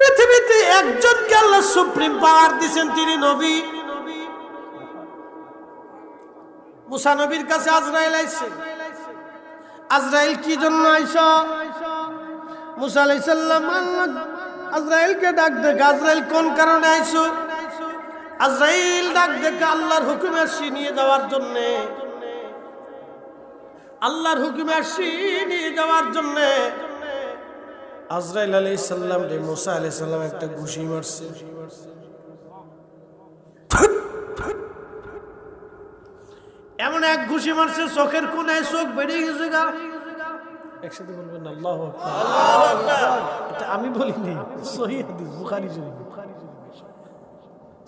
পৃথিবীতে একজনকে আল্লাহ সুপ্রিম পাওয়ার দিয়েছেন, তিনি নবী। মুসা নবীর কাছে আজরাইল আইছে। আজরাইল কি জন্য আইস মুসা আলাইসাল্লাম আজরাইলকে ডাক দেখে, আজরাইল কোন কারণে আইসো আজরাইল ডাক দেখে আল্লাহর হুকুমে আসি নিয়ে যাওয়ার জন্য। আল্লাহর হুকুমে আসি নিয়ে যাওয়ার জন্য। আজরাইল আলাই সাল্লাম রে মোসা আলাই সাল্লাম একটা ঘুষি মারছে। এমন এক ঘুষি মারছে চোখের কোনায় চোখ বেরিয়ে গেছে গা। একসাথে বলবেন আল্লাহ এটা আমি বলিনি সহি হাদিস বুখারি শরীফ।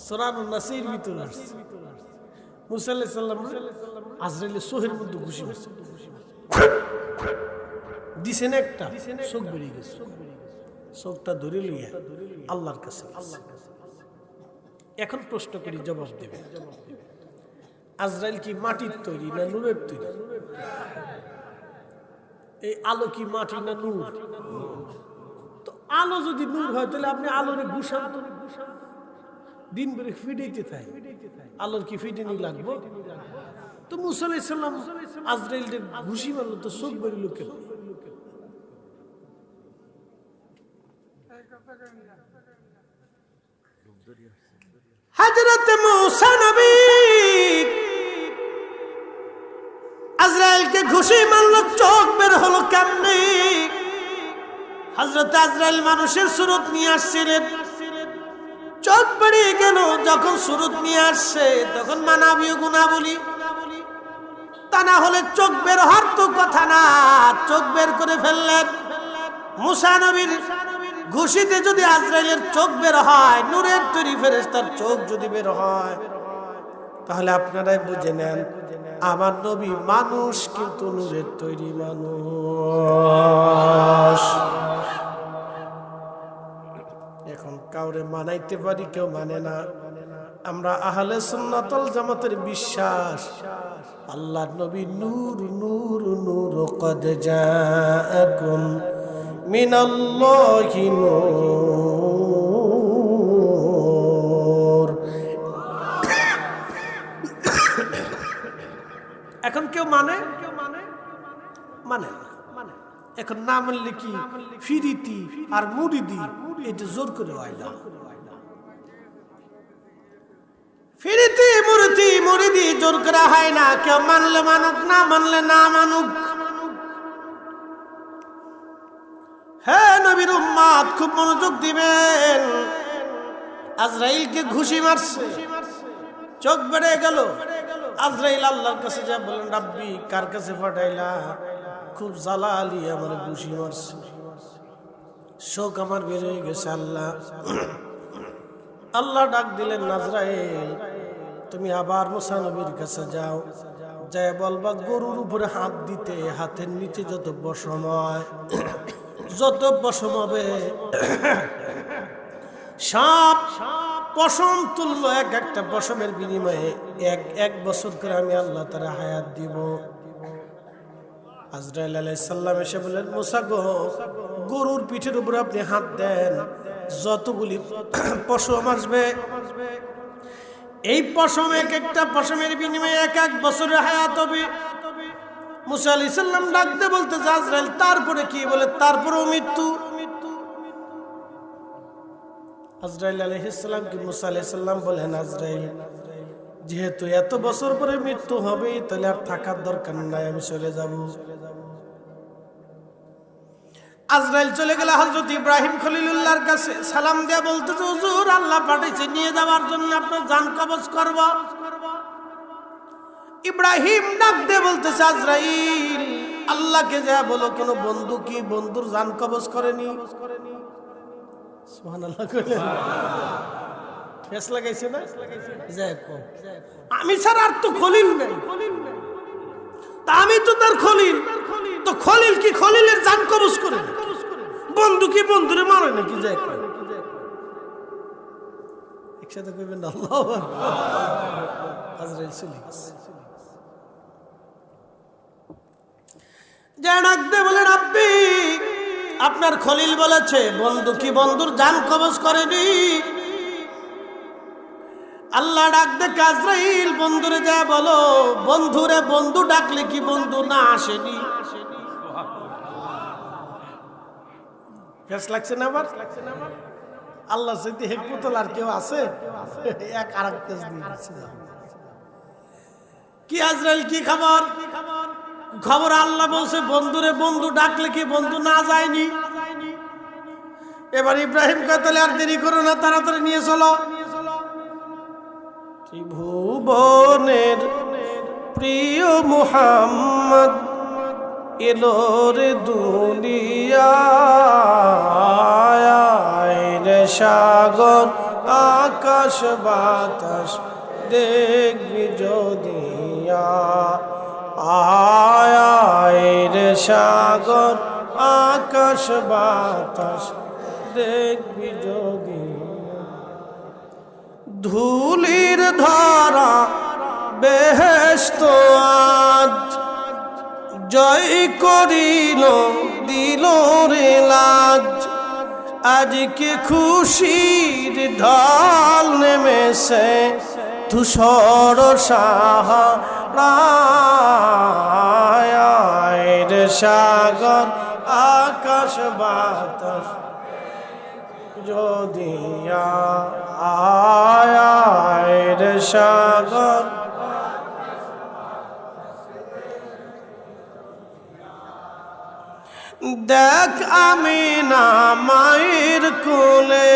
সোরান নাসির ভিতর আসছে। মুসা আলাই সাল্লাম আজরাইলের সোহের মধ্যে ঘুষি মারছে। দিছেন একটা? চোখ বেরিয়ে গেছে। চোখটা ধরে লইয়া আল্লাহর কাছে এখন প্রশ্ন করি জবাব দেবে। আজরাইল কি মাটির তৈরি না নূরের তৈরি? এই আলো কি মাটি না নূর? তো আলো যদি নূর হয় তাহলে আপনি আলোরে ঘুষান দিন বেড়ে ফিডেইতে থাকে আলোর কি ফিডেনি লাগবে? তো মুসাল্লাম আজরাইল ঘুষি মারলো তো চোখ বেরিল কেন নবী আজরাইলকে ঘুষি মারল, চোখ বের হলো কেমনে? হযরত আজরাইল মানুষের সুরত নিয়ে আসছিলেন। চোখ বেরিয়ে গেল, যখন সুরত নিয়ে আসছে, তখন মানাবীয় গুণাবলী। তা না হলে চোখ বের হওয়ার তো কথা না, চোখ বের করে ফেললেন। মুসা নবীর ঘুষিতে যদি আজরাইলের চোখ বের হয়, নূরের তৈরি ফেরেস্তার চোখ যদি বের হয়, তাহলে আপনারাই বুঝে নেন, আমার নবী মানুষ কিন্তু নূরের তৈরি মানুষ। এখন কাউরে মানাইতে পারি, কেউ মানে না। আমরা আহলে সুন্নাতল জামাতের বিশ্বাস আল্লাহ নবী নূর নূর নূর, কদ জাআকুম মিনাল্লাহি নূর। এখন কেউ মানে? মানে মানে এখন না মানলে কি? ফিরিতি আর মুরিদি। এটা জোর করে হয় না। ফিরিতি, মুরিতি, মুরিদি জোর করা হয় না। কেউ মানলে মানুক, না মানলে না মানুক। নবীর উম্মাদ খুব মনোযোগ দিবেন। আজরাইলকে ঘুষি মারছে। চোখ বেড়ে গেল। আজরাইল আল্লাহর কাছে যা বলেন রাব্বি, কার কাছে পাঠাইলা? খুব জ্বালা আলি আমার ঘুষি মারছে। শোক আমার বের হয়ে গেছে, আল্লাহ। আল্লাহ ডাক দিলেন নাজরাইল তুমি আবার মুসা নবীর কাছে যাও। যায় বলবা, গরুর উপরে হাত দিতে, হাতের নিচে যত বসম হয় যত পশম হবে সাপ পশম তুললো এক একটা পশমের বিনিময়ে এক এক বছর করে আমি আল্লাহ তারা হায়াত দিব। আজরাইল আলাইসাল্লাম এসে বললেন, মোসা গো, গরুর পিঠের উপরে আপনি হাত দেন, যতগুলি পশম আসবে। এই পশম এক একটা পশমের বিনিময়ে এক এক বছরের হায়াত হবে। মুসা আলি সাল্লাম ডাকতে বলতে আজরাইল তারপরে কি? বলে, তারপরেও মৃত্যু। আজরাইল আলহিসাল্লাম কি মুসা আলাইসাল্লাম বলেন আজরাইল, যেহেতু এত বছর পরে মৃত্যু হবে তাহলে আর থাকার দরকার নাই, আমি চলে যাব। আজরাইল চলে গেল হজরত ইব্রাহিম খলিলুল্লাহর কাছে। সালাম দিয়া বলতে, হুজুর, আল্লাহ পাঠাইছে নিয়ে যাওয়ার জন্য আপনার জান কবজ করব। ইব্রাহিম ডাক দিয়ে বলতেছে, আজরাইল, আল্লাহকে যা বলো, কোন বন্ধু কি বন্ধুর জান কবজ করেনি লাগাইছে না। আমি ছাড়া আর তো খলিল নাই তা আমি তো তার খলিল তো খলিল কি খলিলের জান কবজ করে? বন্ধু কি বন্ধুরে মারে নাকি কম। একসাথে কইবেন, আল্লাহ আজরাইল চলে গেছে আপনার খলিল বলেছে, বন্ধু কি বন্ধুর জান কবজ করেনি? আল্লাহ ডাক দে কাজরাইল, বন্ধুরে যা বলো, বন্ধুরে বন্ধু ডাকলে কি বন্ধু না আসেনি? কেউ আছে, এক কি আজরাইল, কি খবর খবর? আল্লাহ বলছে, বন্ধুরে, বন্ধু ডাকলে কি বন্ধু না যায়নি? এবার ইব্রাহিম কাতালে আর দেরি করো না, তাড়াতাড়ি নিয়ে চলো। ত্রিভুবনের প্রিয় মুহাম্মদ এলো রে দুনিয়ায় সাগর, আকাশ বাতাস দেখবি যদিয়া আয় রে সাগর, আকাশ, বাতাস, দেখবি যদিয়া ধুলির ধারা বেহেস্ত আজ জয় করিল, দিল রে লাজ। আজকে খুশির ঢাল নেমেছে ধূসর সাহারায়ের সাগর আকাশ বাতাস। যদি আয়ের সাগর। দেখ আমি না মায়ের কোলে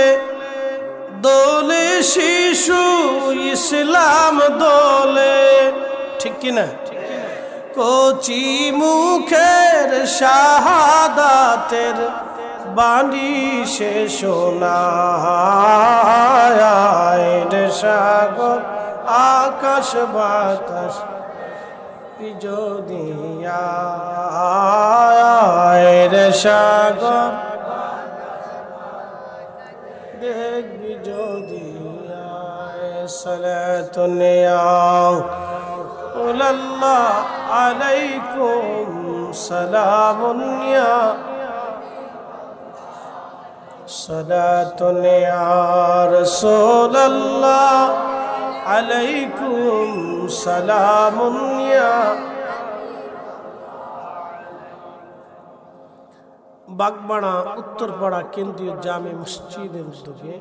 দোলে শিশু, ইসলাম দোলে। ঠিক কিনা কচি মুখের শাহাদাতের বাণী সে সোনায় সাগর, আকাশ বাতাস যদিয়া সাগর দেখবি যদিয়া সালাতুনিয়া উলাল্লাহ আলাইকুম সালামুনিয়া صلاة يا رسول الله عليكم سلام يا বাগবাড়া উত্তরপাড়া কেন্দ্রীয় জামে মসজিদের উদ্যোগে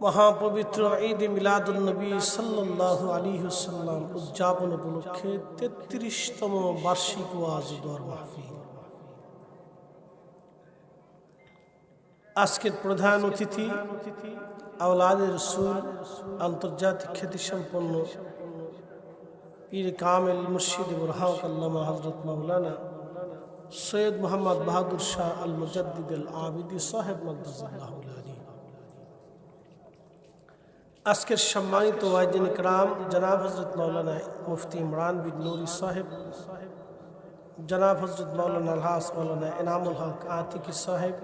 মহাপবিত্র ঈদ মিলাদুলনবী সাল্লাহ আলী হুসাল্লাম উদযাপন উপলক্ষে তেত্রিশতম বার্ষিক ওয়াজ দর মাহফিল। আজকের প্রধান অতিথি আওলাদের রসুল আন্তর্জাতিক খ্যাতিসম্পন্ন পীর কামেল মুর্শিদ বুরহাক আল্লামা হজরত মৌলানা সৈয়দ মোহাম্মদ বাহাদুর শাহ আল মুজাদ্দিদ আল আবিদি সাহেব আলী আজকের সম্মানিত ওয়াইদিন ইকরাম জনাব হজরত মৌলানা মুফতি ইমরান বিন নুরি সাহেব, জনাব হজরত মৌলানা আলহাস মৌলানা এনামুল হক আতিকি সাহেব,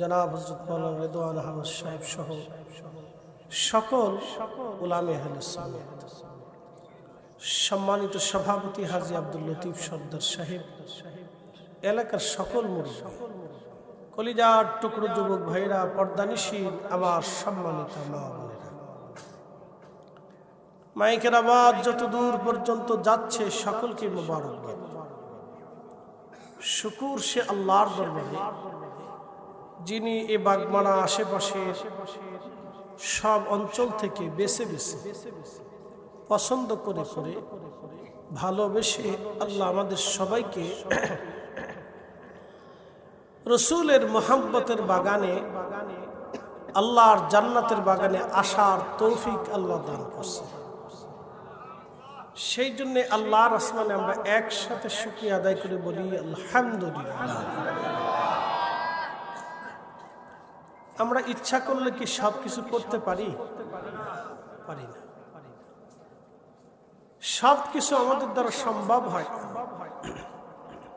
জনাব হজরত মৌলানা রেদওয়ান আহমদ সাহেব সহ সকল আহলে সুন্নাত। সম্মানিত সভাপতি হাজি আব্দুল লতিফ সর্দার সাহেব, এলাকার সকল মুরব্বী, কলিজার টুকরো যুবক ভাইরা পর্দানিশীল আমার সম্মানিত মা মাইকের আওয়াজ যত দূর পর্যন্ত যাচ্ছে সকলকে মোবারক শুকুর সে আল্লাহর দরবারে, যিনি এ বাগমারা আশেপাশের সব অঞ্চল থেকে বেছে বেছে পছন্দ করে করে ভালোবেসে আল্লাহ আমাদের সবাইকে রসুলের মোহাম্মতের বাগানে, আল্লাহর জান্নাতের বাগানে আসার তৌফিক আল্লাহ দান করছে। সেই জন্য আল্লাহর আসমানে আমরা একসাথে শুক্রিয়া আদায় করে বলি, আলহামদুলিল্লাহ। আমরা ইচ্ছা করলে কি সব কিছু করতে পারি? পারি না। সব কিছু আমাদের দ্বারা সম্ভব হয়।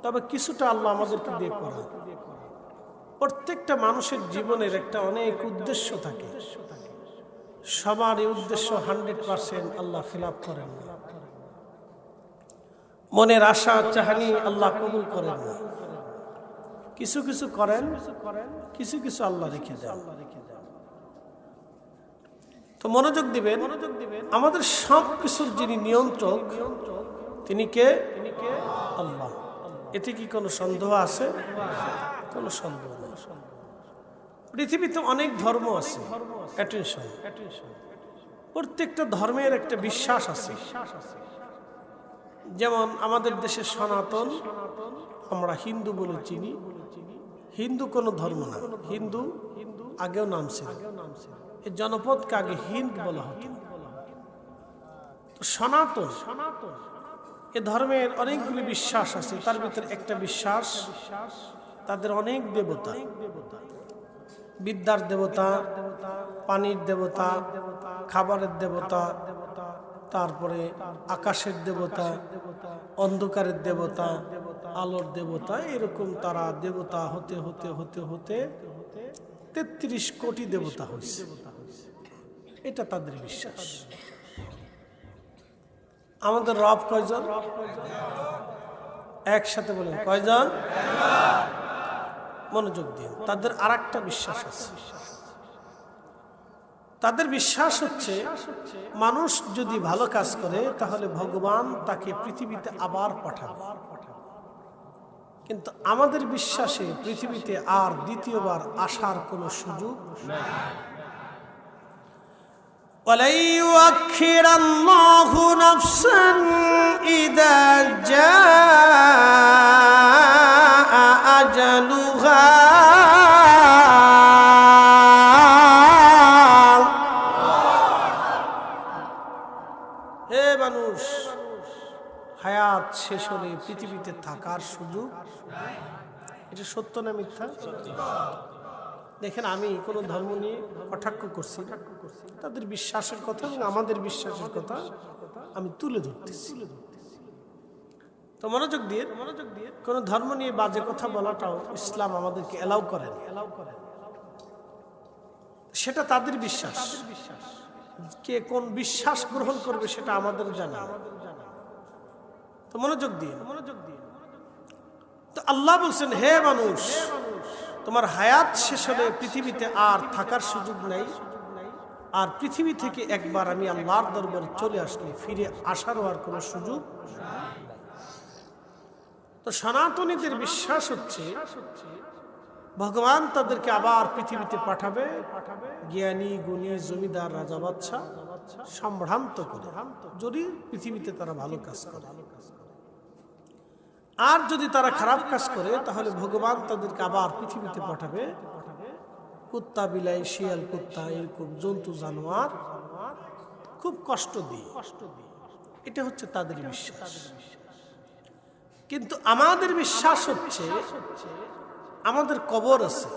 তবে কিছুটা আল্লাহ আমাদেরকে দিয়ে করা প্রত্যেকটা মানুষের জীবনের একটা অনেক উদ্দেশ্য থাকে। সবার এই উদ্দেশ্য হান্ড্রেড পার্সেন্ট আল্লাহ ফিল করেন না। মনের আশা চাহানি আল্লাহ কবুল করেন না। কিছু কিছু করেন, কিছু কিছু আল্লাহ রেখে দেন। তো মনোযোগ দিবেন, আমাদের সব কিছুর যিনি নিয়ন্ত্রক, তিনি কে? আল্লাহ। এতে কি কোনো সন্দেহ আছে? কোনো সন্দেহ নেই। পৃথিবীতে অনেক ধর্ম আছে। প্রত্যেকটা ধর্মের একটা বিশ্বাস আছে। যেমন আমাদের দেশে সনাতন, আমরা হিন্দু বলে চিনি। হিন্দু কোনো ধর্ম না। হিন্দু আগেও নাম ছিল। এই জনপদকে আগে হিন্দ বলা হতো। সনাতন সনাতন, এ ধর্মের অনেকগুলি বিশ্বাস আছে। তার ভিতরে একটা বিশ্বাস, তাদের অনেক দেবতা। বিদ্যার দেবতা, পানির দেবতা, খাবারের দেবতা তারপরে আকাশের দেবতা, অন্ধকারের দেবতা, আলোর দেবতা, এরকম তারা দেবতা হতে হতে হতে হতে তেত্রিশ কোটি দেবতা হয়েছে। এটা তাদের বিশ্বাস। আমাদের রব কয়জন? একসাথে বলেন, কয়জন? মনোযোগ দিন। তাদের আর একটা বিশ্বাস আছে। তাদের বিশ্বাস হচ্ছে, মানুষ যদি ভালো কাজ করে, তাহলে ভগবান তাকে পৃথিবীতে আবার পাঠাবে। কিন্তু আমাদের বিশ্বাসে পৃথিবীতে আর দ্বিতীয়বার আসার কোনো সুযোগ নেই। শেষ হলে পৃথিবীতে থাকার সুযোগ? এটা সত্য না মিথ্যা? দেখেন, আমি কোনো ধর্ম নিয়ে কটাক্ষ করছি তাদের বিশ্বাসের কথা এবং আমাদের বিশ্বাসের কথা আমি তুলে ধরতেছি। তো মনোযোগ দিয়ে মনোযোগ দিয়ে কোনো ধর্ম নিয়ে বাজে কথা বলাটাও ইসলাম আমাদেরকে এলাও করেন সেটা তাদের বিশ্বাস। কে কোন বিশ্বাস গ্রহণ করবে সেটা আমাদের জানা। তো মনোযোগ দিয়ে মনোযোগ দিয়ে তো আল্লাহ বলছেন হে মানুষ তোমার হায়াত শেষ হলে পৃথিবীতে আর থাকার সুযোগ নেই। আর পৃথিবী থেকে একবার আমি আল্লাহর দরবারে চলে আসলে ফিরে আসারও আর কোনো সুযোগ তো সনাতনীদের বিশ্বাস হচ্ছে ভগবান তাদেরকে আবার পৃথিবীতে পাঠাবে। জ্ঞানী গুণী জমিদার রাজা বাচ্চা সম্ভ্রান্ত করে। যদি পৃথিবীতে তারা ভালো কাজ করে। আর যদি তারা খারাপ কাজ করে তাহলে ভগবান তাদেরকে আবার পৃথিবীতে পাঠাবে। কুত্তা বিলাই শিয়াল কুত্তা এরকম জন্তু জানোয়ার খুব কষ্ট দিয়ে। এটা হচ্ছে তাদের বিশ্বাস। কিন্তু আমাদের বিশ্বাস হচ্ছে আমাদের কবর আছে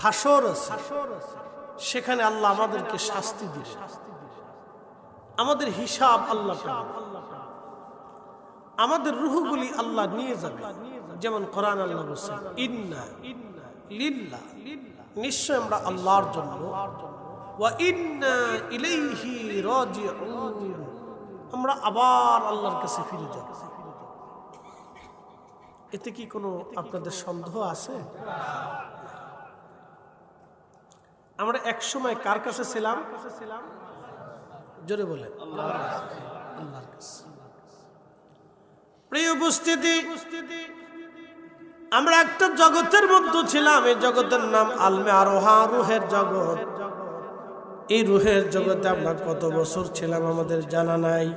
হাসর আছে। সেখানে আল্লাহ আমাদেরকে শাস্তি দিবে আমাদের হিসাব আল্লাহ। আমাদের রুহগুলি আল্লাহ নিয়ে যাবে। যেমন কোরআন আল্লাহ বলছেন ইন্না লিল্লা। নিশ্চয় আমরা আল্লাহর জন্য। আমরা আবার আল্লাহর কাছে ফিরে যাব। এতে কি কোনো আপনাদের সন্দেহ আছে? আমরা এক সময় কার কাছে ছিলাম? জোরে বলেন। আল্লাহর কাছে। প্রিয় উপস্থিতি আমরা একটা জগতের মধ্যে ছিলাম। এই জগতের নাম আলমে আরোহা রুহের জগৎ। এই রুহের জগতে আমরা কত বছর ছিলাম আমাদের জানা নাই।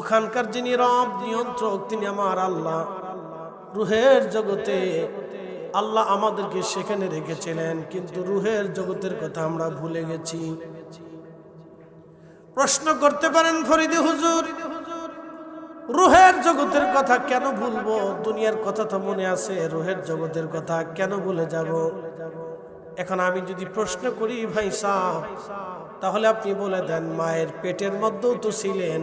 ওখানকার যিনি রব নিয়ন্ত্রক তিনি আমার আল্লাহ। রুহের জগতে আল্লাহ আমাদেরকে সেখানে রেখেছিলেন কিন্তু রুহের জগতের কথা আমরা ভুলে গেছি। প্রশ্ন করতে পারেন ফরিদে হুজুর, রুহের জগতের কথা কেন ভুলবো? দুনিয়ার কথা তো মনে আছে, রুহের জগতের কথা কেন ভুলে যাব? এখন আমি যদি প্রশ্ন করি, ভাই সাহ তাহলে আপনি বলে দেন, মায়ের পেটের মধ্যেও তো ছিলেন,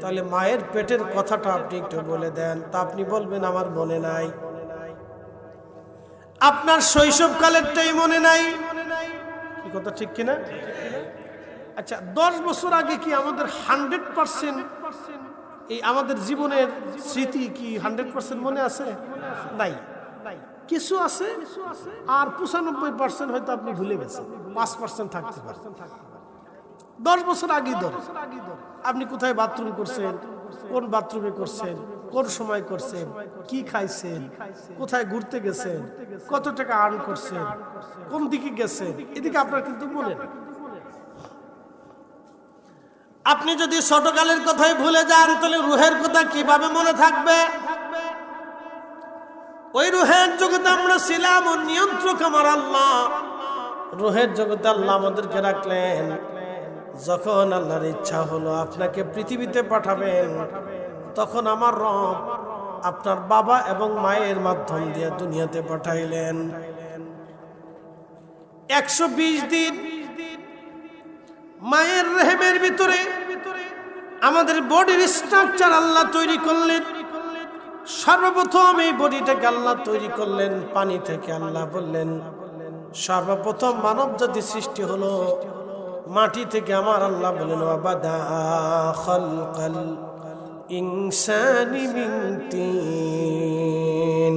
তাহলে মায়ের পেটের কথাটা আপনি একটু বলে দেন, তা আপনি বলবেন, আমার মনে নাই। আপনার শৈশবকালেরটাই মনে নাই? কি কথা, ঠিক কিনা? আচ্ছা দশ বছর আগে কি আমাদের হান্ড্রেড পার্সেন্ট এই আমাদের জীবনের স্মৃতি কি হান্ড্রেড পার্সেন্ট মনে আছে? নাই। কিছু আছে, আর পঁচানব্বই পার্সেন্ট হয়তো আপনি ভুলে গেছেন। পাঁচ পার্সেন্ট থাকতে পারেন দশ বছর আগেই ধরে, আপনি কোথায় বাথরুম করছেন, কোন বাথরুমে করছেন, কোন সময় করছেন, কি খাইছেন, কোথায় ঘুরতে গেছেন, কত টাকা আর্ন করছেন, কোন দিকে গেছেন, এদিকে আপনার কিন্তু মনে নেই। আপনি যদি ছোটকালের কথাই ভুলে যান, তাহলে রুহের কথা কীভাবে মনে থাকবে? ওই রুহের জগতে আমরা ছিলাম ও নিয়ন্ত্রক আমার আল্লাহ। রুহের জগতে আল্লাহ আমাদেরকে রাখলেন। যখন আল্লাহর ইচ্ছা হলো আপনাকে পৃথিবীতে পাঠাবেন, তখন আমার রব আপনার বাবা এবং মায়ের মাধ্যম দিয়ে দুনিয়াতে পাঠাইলেন। একশো বিশ দিন মায়ের রেহেমের ভিতরে আমাদের বডির স্ট্রাকচার আল্লাহ তৈরি করলেন সর্বপ্রথম এই বডিটাকে আল্লাহ তৈরি করলেন, পানি থেকে আল্লাহ বললেন, সর্বপ্রথম মানব জাতি সৃষ্টি হলো মাটি থেকে আমার আল্লাহ তিন।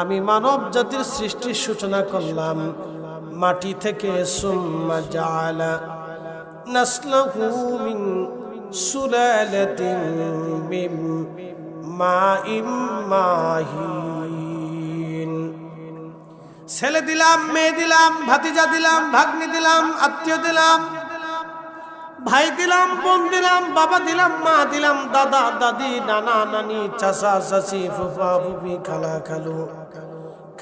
আমি মানব জাতির সৃষ্টির সূচনা করলাম, মাটি থেকে সুম্মা জাআলা নাসলাহু মিন সুলালাতিন মিন মাইম মাহিন ছেলে দিলাম, মেয়ে দিলাম, ভাতিজা দিলাম, ভাগ্নি দিলাম, আত্মীয় দিলাম, ভাই দিলাম, বোন দিলাম, বাবা দিলাম, মা দিলাম, দাদা, দাদি, নানা, নানি, চাচা, চাচি ফুফা ফুফি খালা, খালু।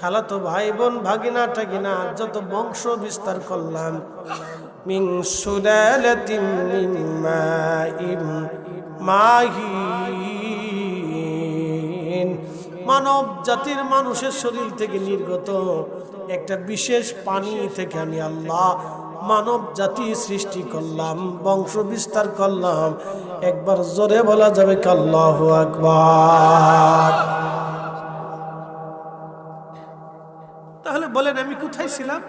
খালা তো ভাই বোন ভাগিনা টাগিনা যত বংশ বিস্তার করলাম। মিং মাহিন। মানব জাতির মানুষের শরীর থেকে নির্গত একটা বিশেষ পানি থেকে আমি আল্লাহ মানব জাতি সৃষ্টি করলাম, বংশ বিস্তার করলাম। একবার জোরে বলা যাবে কাল্লাহ আকবার। বলেন, আমি কোথায় ছিলাম?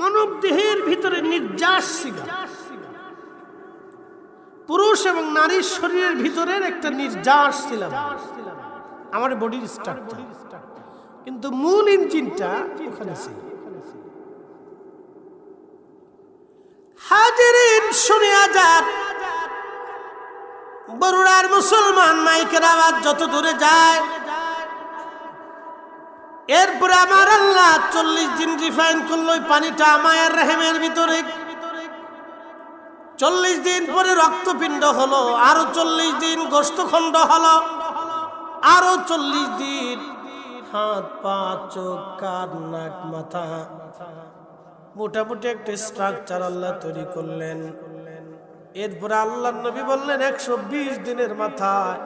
মানব দেহের ভিতরে নির্যাস ছিল। পুরুষ এবং নারীর শরীরের ভিতরের একটা নির্যাস ছিলাম আমার বডির স্ট্রাকচার কিন্তু মূল ইঞ্জিনটা ওখানে ছিল। হাজিরিন শুনিয়া যান বরুড়ার মুসলমান মাইকের আওয়াজ যত দূরে যায় এরপরে আমার আল্লাহ চল্লিশ দিন রিফাইন করল পানিটা মায়ের রেহেমের ভিতরে। চল্লিশ দিন পরে রক্তপিণ্ড হলো, আরও চল্লিশ দিন গোস্তখণ্ড হলো, আরও চল্লিশ দিন হাত, পা, চোখ, কান, নাক, মাথা, মোটামুটি একটা স্ট্রাকচার আল্লাহ তৈরি করলেন। এরপরে আল্লাহ নবী বললেন, একশো বিশ দিনের মাথায়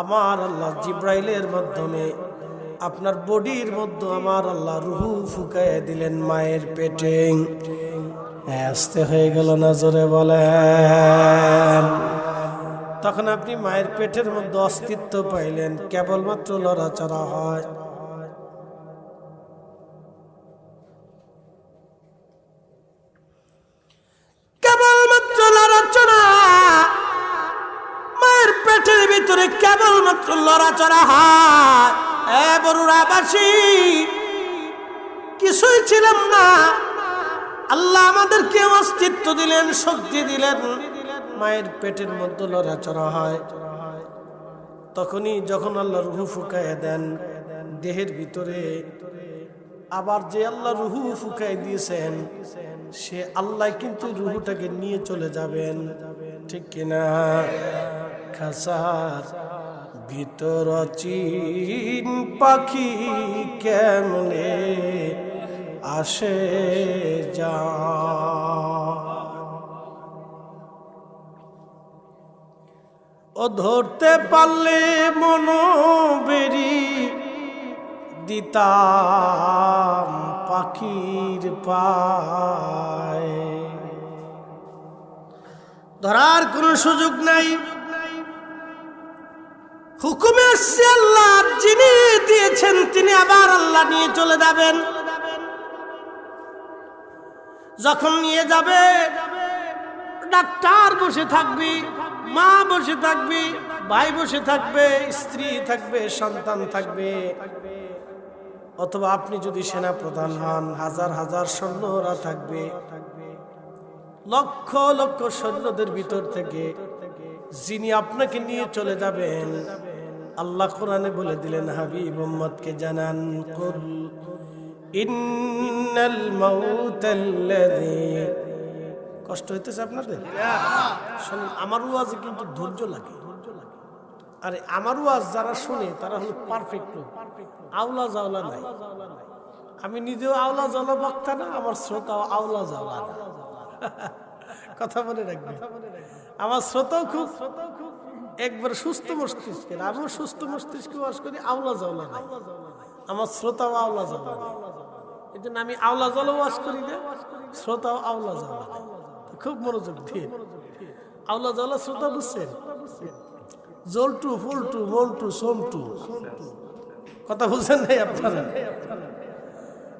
আমার আল্লাহ জিব্রাইলের মাধ্যমে আপনার বডির মধ্যে আমার আল্লাহ রুহু ফুকায় দিলেন মায়ের পেটে। আসতে হয়ে গেল না বলেন। তখন আপনি মায়ের পেটের মধ্যে অস্তিত্ব পাইলেন, কেবলমাত্র লড়াচড়া হয়। কেবলমাত্র লড়াচড়া। মায়ের পেটের ভিতরে কেবলমাত্র লড়াচড়া হয়। এ বরুড়াবাসী কিছুই ছিলাম না। আল্লাহ আমাদেরকে অস্তিত্ব দিলেন, শক্তি দিলেন। মায়ের পেটের মধ্যে লড়াচড়া হয়। তখনই যখন আল্লাহ রুহু ফুকায় দেন, দেহের ভিতরে আবার যে আল্লাহ রুহু ফুকায় দিয়েছেন, সে আল্লাহ কিন্তু রুহুটাকে নিয়ে চলে যাবেন। ঠিক কিনা? খাসার ভিতর চিন পাখি কেমনে আসে যা ও ধরতে পারলে মনো বেরি দিতাম পাখির পায়। ধরার কোনো সুযোগ নাই। হুকুমে এসছে আল্লাহ, যিনি দিয়েছেন তিনি আবার আল্লাহ নিয়ে চলে যাবেন। যখন নিয়ে যাবে, ডাক্তার বসে থাকবি, মা বসে থাকবি, ভাই বসে থাকবে, স্ত্রী থাকবে, সন্তান থাকবে। অথবা আপনি যদি সেনা প্রধান হন, হাজার হাজার সৈন্যরা থাকবে। লক্ষ লক্ষ সৈন্যদের ভিতর থেকে যিনি আপনাকে নিয়ে চলে যাবেন আল্লাহ কোরআনে বলে দিলেন, হাবিব মোহাম্মদকে জানান, কুল ইন্নাল মাউতাল্লাযী কষ্ট হইতেছে আপনাদের? শুনুন, আমার ওয়াজে কিন্তু ধৈর্য লাগে। আরে, আমার ওয়াজ যারা শুনে, তারা হলো পারফেক্ট লোক। আওলা জাওলা নাই। আমি নিজেও আওলা জাওলা বক্তা না, আমার শ্রোতাও আওলা জাওলা না। কথা মনে রাখবে আমার শ্রোতাও খুব শ্রোতাও খুব একবার সুস্থ মস্তিষ্কের আমিও সুস্থ মস্তিষ্কে ওয়াজ করি আওলা জাওলা নাই। আমার শ্রোতাও আওলা জাওলা এই জন্য আমি আওলা জাওলা ওয়াজ করি না শ্রোতাও আওলা জাওলা খুব মনোযোগ দিয়ে। আওলা জাওলা শ্রোতা বুঝছেন? জলটু ফুলটু মন্টু সোমটু কথা বুঝছেন নাই আপনারা আওয়াজ আলাদা এই জন্য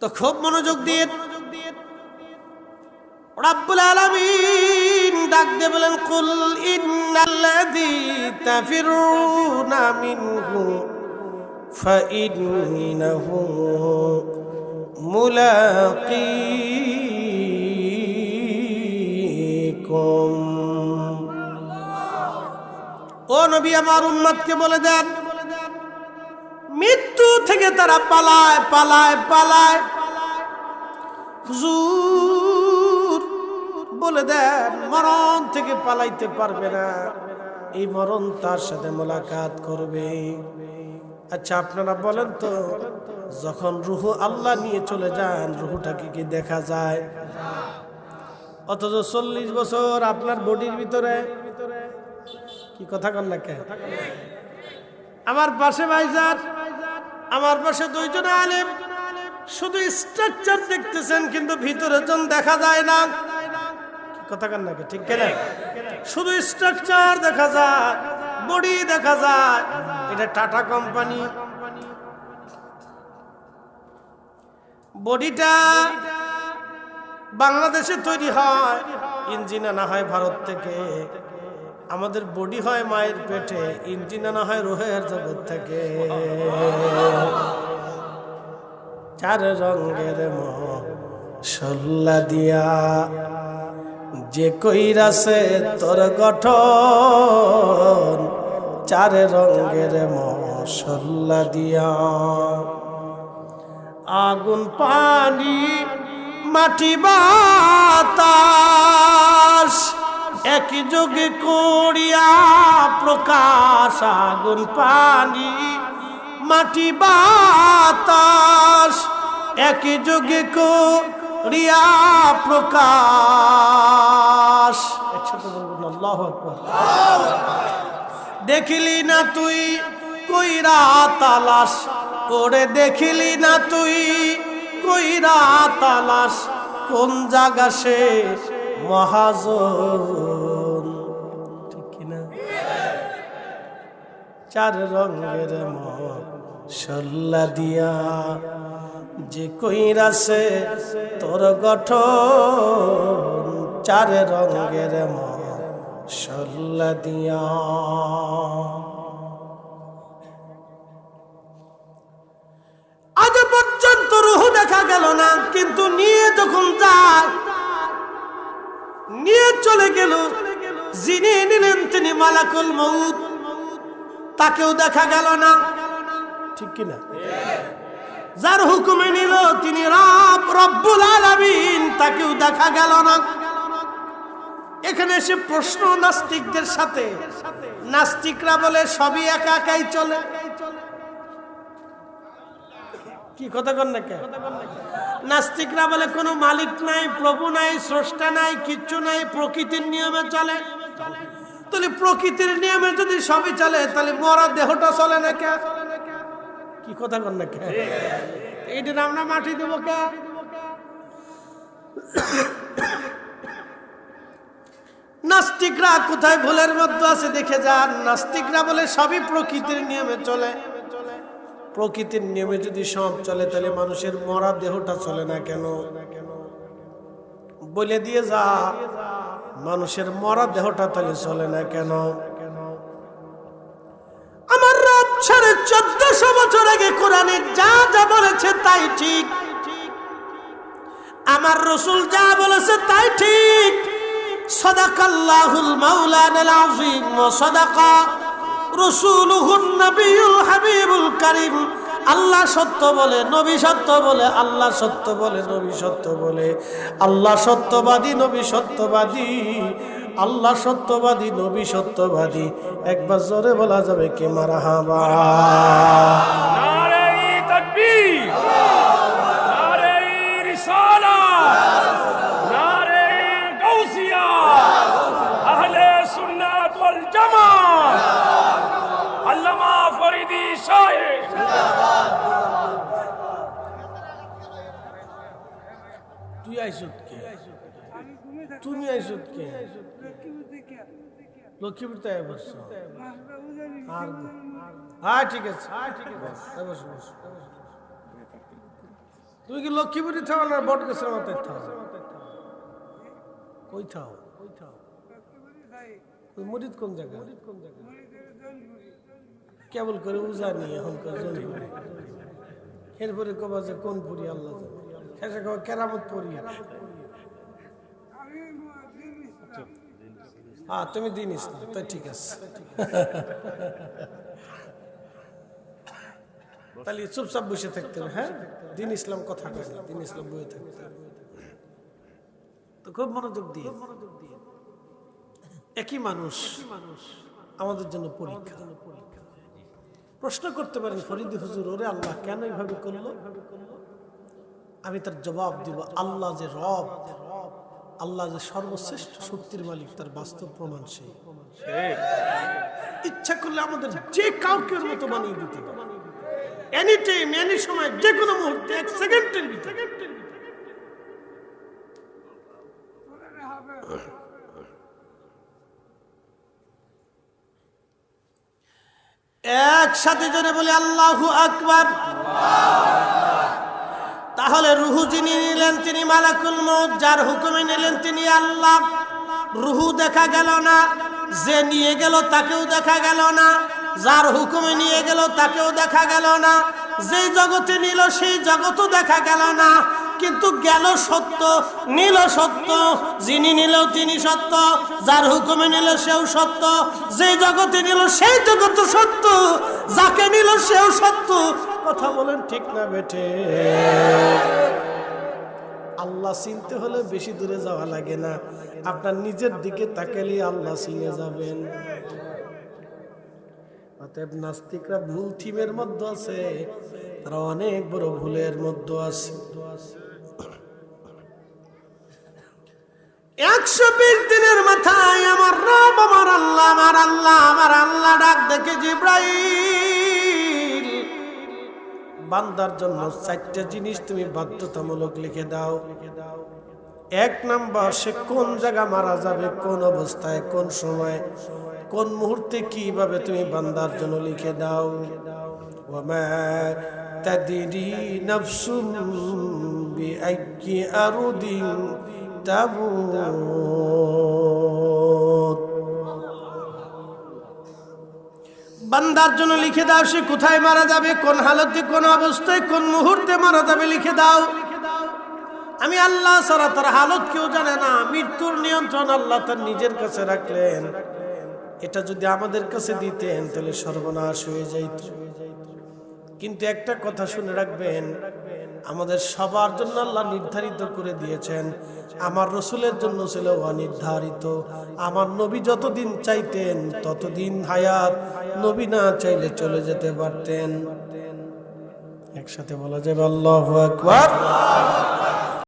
তো খুব মনোযোগ দিয়ে রাব্বুল আলামিন ডাক দিয়ে বলেন, কুল ইন্নাল্লাযী তাফিরুনা মিনহু, ফাইন্নাহু মুলাকীকুম। ও নবী, আমার উম্মতকে বলে দেন মৃত্যু থেকে তারা পালায় পালায় পালায়। বলে দেন, মরণ থেকে পালাইতে পারবে না। এই মরণ তার সাথে মোলাকাত করবে। আচ্ছা আপনারা বলেন তো, যখন রুহু আল্লাহ নিয়ে চলে যান, রুহুটাকে কি দেখা যায়? অথচ চল্লিশ বছর আপনার বডির ভিতরে। কি কথা কন না কে? আমার পাশে ভাইজান আমার পাশে দুইজন আলেম, শুধু স্ট্রাকচার দেখতেছেন, কিন্তু ভিতরে জন দেখা যায় না। কথা কন নাকি? ঠিক কেন? শুধু স্ট্রাকচার দেখা যায় বডি দেখা যায়, এটা টাটা কোম্পানি বডিটা বাংলাদেশে তৈরি হয়, ইঞ্জিন আনা হয় ভারত থেকে। আমাদের বডি হয় মায়ের পেটে ইঞ্জিন আনা হয় রোহের জগৎ থেকে। চার রঙের মল্লা দিয়া। যে কইরাছে তোর গঠন, চার রঙের মশল্লা দিয়া। আগুন, পানি, মাটি, বাতাস। একই যোগে করিয়া প্রকাশ আগুন পানি, মাটি বাতাস একই যোগে করিয়া প্রকাশ। দেখিলি না তুই কইরা তালাশ? করে দেখিলি না তুই কইরা তালাশ? কোন জায়গা সে মহাজন। ঠিক কিনা? চার রঙের মশল্লা দিয়া। যে কইরা সে তোর গঠন, চার রঙের মশল্লা দিয়া। আজ পর্যন্ত রুহ দেখা গেল না, কিন্তু নিয়ে যখন যায় নিয়ে চলে গেল। যিনি নিলেন তিনি মালাকুল মৌত তাকেও দেখা গেল না। ঠিক কিনা? যার হুকুমে নিল তিনি রব, রব্বুল আলামিন, তাকেও দেখা গেল না। এখানে এসে প্রশ্ন নাস্তিকদের সাথে। নাস্তিকরা বলে সবই একা একাই চলে। কি কথা কন না নাস্তিকরা বলে, কোনো মালিক নাই, প্রভু নাই, স্রষ্টা নাই, কিচ্ছু নাই, প্রকৃতির নিয়মে চলে। তাহলে প্রকৃতির নিয়মে যদি সবই চলে, তাহলে মরা দেহটা চলে না কে? কি কথা কর না কে? এইটার আমরা মাটি দেবো কে? নাস্তিকরা কোথায় ভুলের মধ্যে আছে দেখে যান। নাস্তিকরা বলে, সবই প্রকৃতির নিয়মে চলে। প্রকৃতির নিয়মে যদি সব চলে, তাহলে মানুষের মরা দেহটা চলে না কেন? বলে দিয়ে যা, মানুষের মরা দেহটা তাহলে চলে না কেন? আমার রব সাড়ে চোদ্দশো বছর আগে কোরআনে যা যা বলেছে তাই ঠিক। আমার রসুল যা বলেছে তাই ঠিক। সদাকাল্লাহুল মাওলানাল আযীম ওয়া সাদাকা। হাবিবুল আল্লাহ সত্য বলে, নবী সত্য বলে, আল্লাহ সত্য বলে, নবী সত্য বলে। আল্লাহ সত্যবাদী, নবী সত্যবাদী। আল্লাহ সত্যবাদী, নবী সত্যবাদী। একবার জোরে বলা যাবে কে মারা হাবা নারে তকবীর নারে রিসালা নারে গাউসিয়া আহলে সুন্নাত ওয়াল জামাত আল্লামা ফরিদি শাহেদ তুই আইসুত কে তুমি আইসুত কে লক্ষ্মীপুর তাই বসছো হ্যাঁ। ঠিক আছে। হ্যাঁ ঠিক বসো, বসো। তুমি কি লক্ষ্মীপুরি থাও না বট গাছের মাথায় থাও? কই থাও? কই থাও ওই মরিদ কোন জায়গা? কোন কেবল করে উজা নিয়ে এখন এরপরে কবা যে কোন পুরি আল্লাহ কেরামত পড়ি হ্যাঁ তুমি দিন তাই ঠিক আছে। তাহলে চুপচাপ বসে থাকতে হবে হ্যাঁ? দিন ইসলাম কথা কয় না, দিন ইসলাম বসে থাকতে তো খুব মনোযোগ দিয়ে। একই মানুষ আমাদের জন্য পরীক্ষা। প্রশ্ন করতে পারেন, ফরিদি হুজুর, ওরে আল্লাহ, কেন এইভাবে করল? আমি তার জবাব দিব, আল্লাহ যে রব, আল্লাহ যে সর্বশ্রেষ্ঠ শক্তির মালিক, তার বাস্তব প্রমাণ সেই ইচ্ছা করলে আমাদের যে কাউকে মতো বানিয়ে দিতে পারে। এনি টাইম এনি সময়, যে কোনো মুহূর্তে, এক সেকেন্ডের ভিতরে। একসাথে জনে বলে, আল্লাহু আকবার। তাহলে রুহু যিনি নিলেন তিনি মালাকুল মৌত যার হুকুমে নিলেন তিনি আল্লাহ। রুহু দেখা গেল না, যে নিয়ে গেল তাকেও দেখা গেল না, যার হুকুমে নিয়ে গেল তাকেও দেখা গেল না, যেই জগতে নিল সেই জগতও দেখা গেল না। কিন্তু গেল সত্য, নিল সত্য, যিনি নিল তিনি সত্য, যার হুকুমে নিল সেও সত্য যে জগতে নিল সেই জগৎ সত্য, যাকে নিল সেও সত্য কথা বলেন ঠিক না বেঠে। আল্লাহ চিনতে হলে বেশি দূরে যাওয়া লাগে না। আপনার নিজের দিকে তাকালে আল্লাহ চিনে যাবেন। অতএব নাস্তিকরা ভুল থিমের মধ্যে আছে, তারা অনেক বড় ভুলের মধ্যে আছে। একশো বিশ দিনের মাথায় আমার রব, আমার আল্লাহ আমার আল্লাহ আমার আল্লাহ ডাক দেখে জিব্রাইল। বান্দার জন্য চারটা জিনিস তুমি বাধ্যতামূলক লিখে দাও। এক নাম্বার, সে কোন জায়গা মারা যাবে, কোন অবস্থায়, কোন সময়, কোন মুহূর্তে কীভাবে তুমি বান্দার জন্য লিখে দাও। বিআইয়ি আরদিন বান্দার জন্য লিখে দাও, সে কোথায় মারা যাবে, কোন হালতে, কোন অবস্থায়, কোন মুহূর্তে মারা যাবে লিখে দাও। আমি আল্লাহ সারা তার হালত কেউ জানে না, মৃত্যুর নিয়ন্ত্রণ আল্লাহ তার নিজের কাছে রাখলেন। এটা যদি আমাদের কাছে দিতেন, তাহলে সর্বনাশ হয়ে যাইত। কিন্তু একটা কথা শুনে রাখবেন আমাদের সবার জন্য আল্লাহ নির্ধারিত করে দিয়েছেন। আমার রসুলের জন্য ছিল অনির্ধারিত। আমার নবী যতদিন চাইতেন, ততদিন হায়াত নবী না চাইলে চলে যেতে পারতেন। একসাথে বলা যাবে আল্লাহ আকবার।